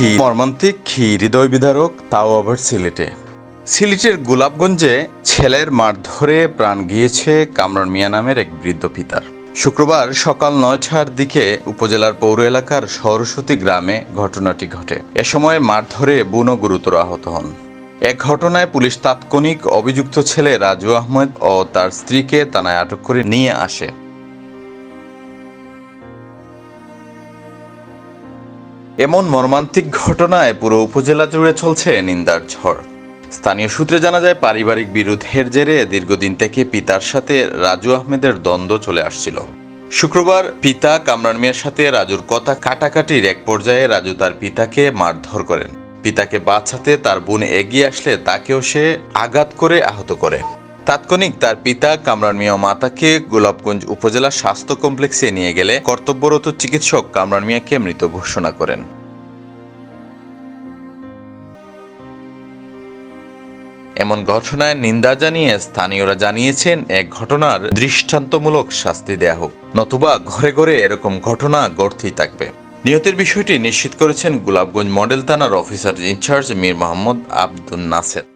মর্মান্তিক হৃদয় বিদারক, তাও আবার সিলেটে। সিলেটের গোলাপগঞ্জে ছেলের মারধরে প্রাণ গিয়েছে কামরান মিয়া নামের এক বৃদ্ধ পিতার। শুক্রবার সকাল নয়টার দিকে উপজেলার পৌর এলাকার সরস্বতী গ্রামে ঘটনাটি ঘটে। এ সময় মারধরে বুনো গুরুতর আহত হন। এক ঘটনায় পুলিশ তাৎক্ষণিক অভিযুক্ত ছেলে রাজু আহমেদ ও তার স্ত্রীকে থানায় আটক করে নিয়ে আসে। এমন মর্মান্তিক ঘটনায় পুরো উপজেলা জুড়ে চলছে নিন্দার ঝড়। স্থানীয় সূত্রে জানা যায়, পারিবারিক বিরোধের জেরে দীর্ঘদিন থেকে পিতার সাথে রাজু আহমেদের দ্বন্দ্ব চলে আসছিল। শুক্রবার পিতা কামরান মিয়ার সাথে রাজুর কথা কাটাকাটির এক পর্যায়ে রাজু তার পিতাকে মারধর করেন। পিতাকে বাঁচাতে তার বোন এগিয়ে আসলে তাকেও সে আঘাত করে আহত করে। তাৎক্ষণিক তার পিতা কামরান মিয়া মাতাকে গোলাপগঞ্জ উপজেলা স্বাস্থ্য কমপ্লেক্সে নিয়ে গেলে কর্তব্যরত চিকিৎসক কামরান মিয়াকে মৃত ঘোষণা করেন। এমন ঘটনায় নিন্দা জানিয়ে স্থানীয়রা জানিয়েছেন, এক ঘটনার দৃষ্টান্তমূলক শাস্তি দেয়া হোক, নতুবা ঘরে ঘরে এরকম ঘটনা ঘটতেই থাকবে। নিহতের বিষয়টি নিশ্চিত করেছেন গোলাপগঞ্জ মডেল থানার officer in charge Mir Mohammad Abdul Naser.